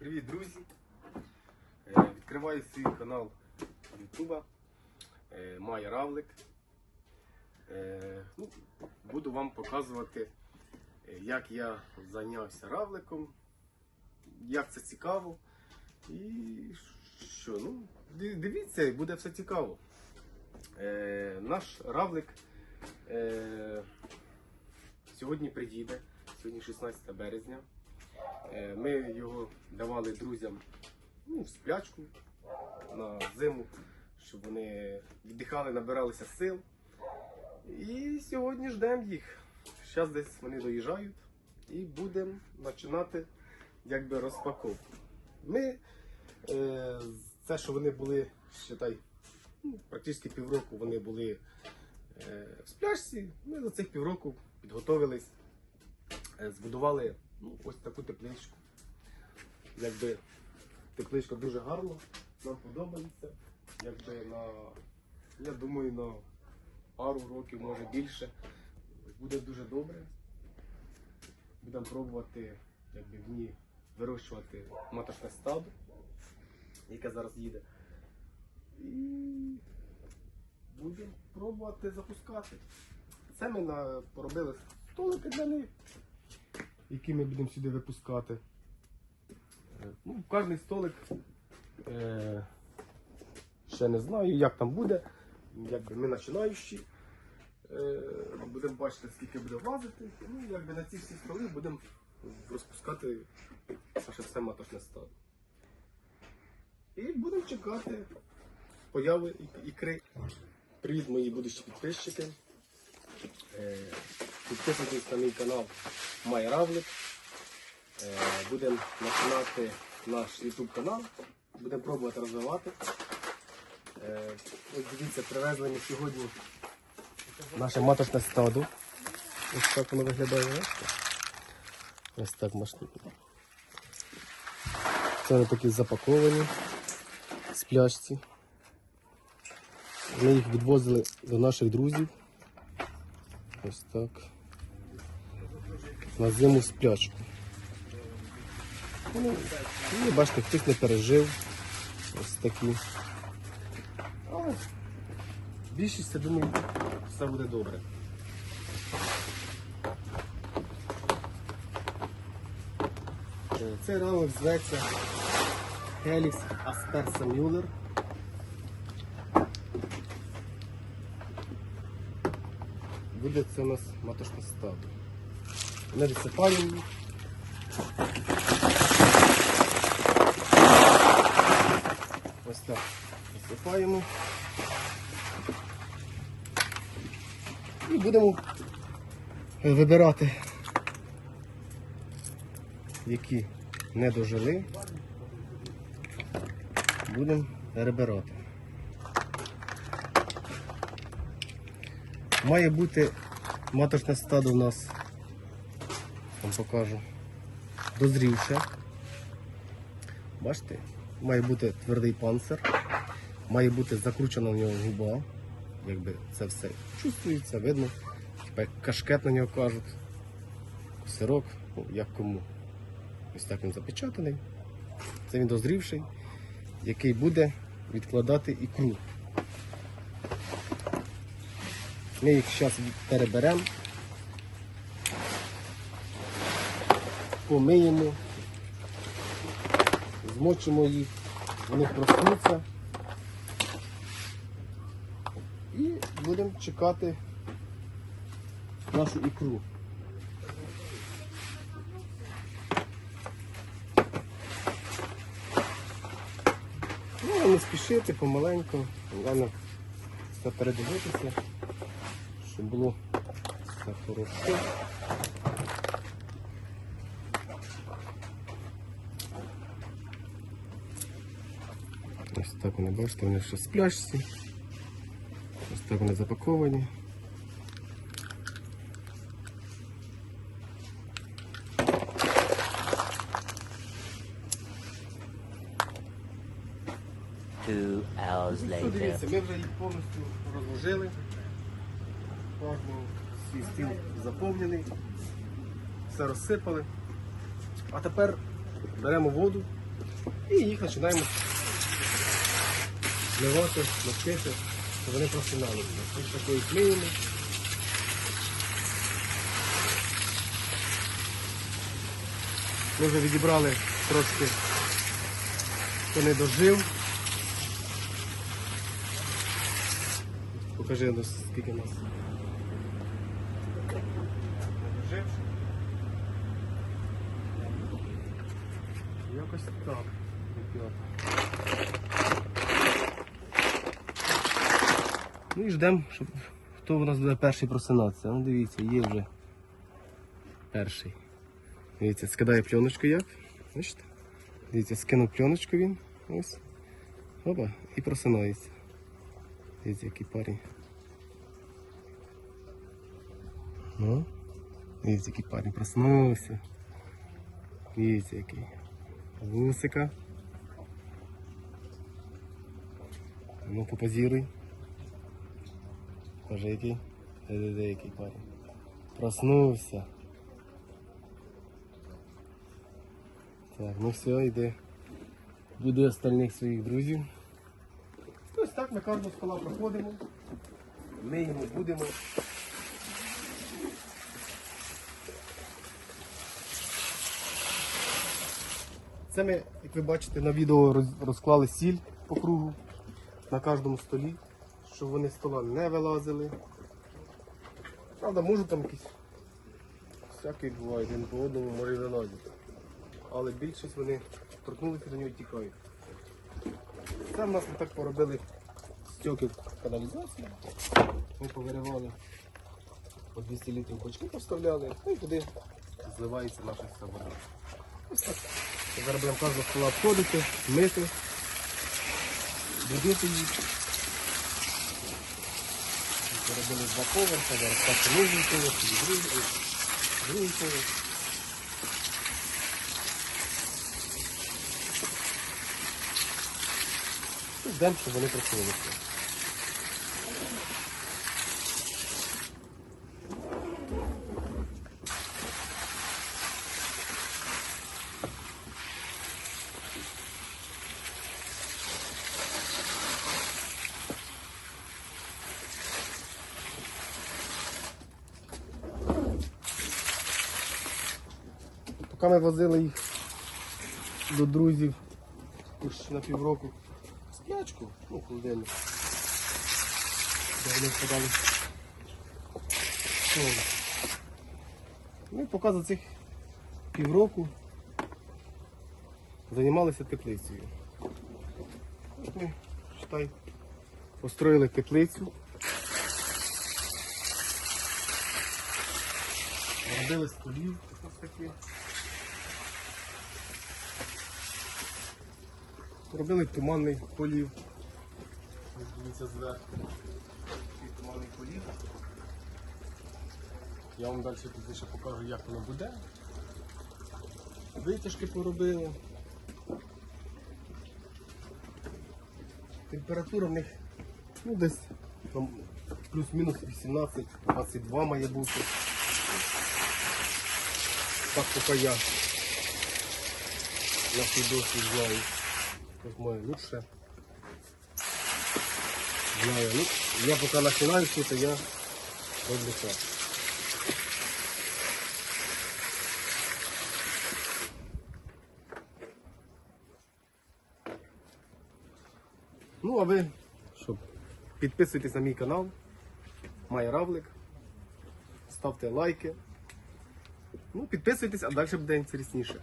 Привіт, друзі! Е, Відкриваю свій канал Ютуба е, Майя Равлик. Е, ну, Буду вам показувати, як я зайнявся равликом, як це цікаво. І що, ну, дивіться, буде все цікаво. Наш равлик сьогодні приїде, сьогодні 16 березня. Е, Ми його давали друзям ну, в сплячку на зиму, щоб вони віддихали, набиралися сил. І сьогодні ждемо їх. Зараз десь вони доїжджають і будемо починати якби розпаковку. Ми е, це, що вони були, считай, ну, практично півроку вони були е, в сплячці, ми за цих півроку підготовились, е, збудували ну, ось таку тепличку. Якби тепличка дуже гарна, нам подобається. Якби на, я думаю, на пару років, може більше, буде дуже добре. Будемо пробувати якби, в ній вирощувати маточне стадо, яке зараз їде. І будемо пробувати запускати. Це ми на, поробили столики для них які ми будемо сюди випускати. Е, Ну, кожний столик е, ще не знаю, як там буде. Якби ми починаючі. Е, будемо бачити, скільки буде влазити. Ну, якби на ці всі столи будемо розпускати наше все маточне стадо. І будемо чекати появи ікри. Привіт, мої будущі підписчики. Підписуйтесь на мій канал Майравлик. Е, Будемо починати наш YouTube канал. Будемо пробувати розвивати. Е, Ось дивіться, привезли ми сьогодні наше маточне стадо. Ось так воно виглядає. Ось так машина. Це вони такі запаковані з пляшці. Ми їх відвозили до наших друзів. Ось так. На зиму сплячку. Ну, ну, бачите, хтось не пережив. Ось такі. Але більшість, я думаю, все буде добре. Цей ранок зветься Helix Aspersa Müller. Буде це у нас матошне стадо. Ми відсипаємо їх. Ось так. Висипаємо. І будемо вибирати, які не дожили. Будемо перебирати. Має бути маточне стадо у нас, вам покажу, дозрівше. Бачите, має бути твердий панцир, має бути закручена на нього губа, якби це все чувствується, видно. Типа як кашкет на нього кажуть. Сирок, ну, як кому. Ось так він запечатаний. Це він дозрівший, який буде відкладати ікру. Ми їх зараз переберемо, помиємо, змочимо їх, вони проснуться і будемо чекати нашу ікру. Ну, не спішити помаленьку, головне передивитися щоб було все хорошо. Ось так вони, бачите, вони ще спляшці. Ось так вони запаковані. Two hours Ну, later. дивіться, ми вже їх повністю розложили. Свій стіл заповнений. Все розсипали. А тепер беремо воду І їх починаємо зливати, мастити, щоб вони просинали. Ось такої клеїмо. Ми вже відібрали трошки, хто не дожив. Покажи нас, скільки нас. Якось так. Ну і ждемо, щоб хто у нас буде перший просинатися. Ну дивіться, є вже перший. Дивіться, скидає пленочку як. Бачите? Дивіться, скинув пленочку він. Ось. Опа, і просинається. Дивіться, який парень. Ну, дивіться, який парень проснувся. Дивіться, який. Вусика. Ну, попозируй. Тоже який? Де-де-де, який парень. Проснувся. Так, ну все, йде. Буде остальних своїх друзів. Ось так ми кожного стола проходимо. Миємо, будемо. Це ми, як ви бачите, на відео розклали сіль по кругу на кожному столі, щоб вони з стола не вилазили. Правда, можуть там якісь всякі бувають, один по одному може і вилазять. Але більшість вони торкнулися до нього і тікають. В нас ми так поробили стьоки каналізації. Ми повиривали по 200 літрів бочки поставляли, ну і туди зливається наша вся. Ось так. Зараз будемо кожного стола обходити, мити, будити її. Заробили два поверха, зараз перший нижній поверх, і другий, і другий поверх. Ждемо, щоб вони проснулися. Поки возили їх до друзів ось на півроку сплячку, ну, холодильник. Де вони вкладали. Ну і поки за цих півроку займалися теплицею. Ось ми, считай, построїли теплицю. Робили столів ось такі. Робили туманний полів. Дивіться зверху. Туманний полів. Я вам далі пізніше покажу, як воно буде. Витяжки поробили. Температура в них ну, десь плюс-мінус 18-22 має бути. Так поки я на свій досвід знаю. Як моє лучше. Знаю. Ну, я поки починаю, то я роблю так. Ну, а ви що, підписуйтесь на мій канал. Має Равлик. Ставте лайки. Ну, підписуйтесь, а далі буде інтересніше.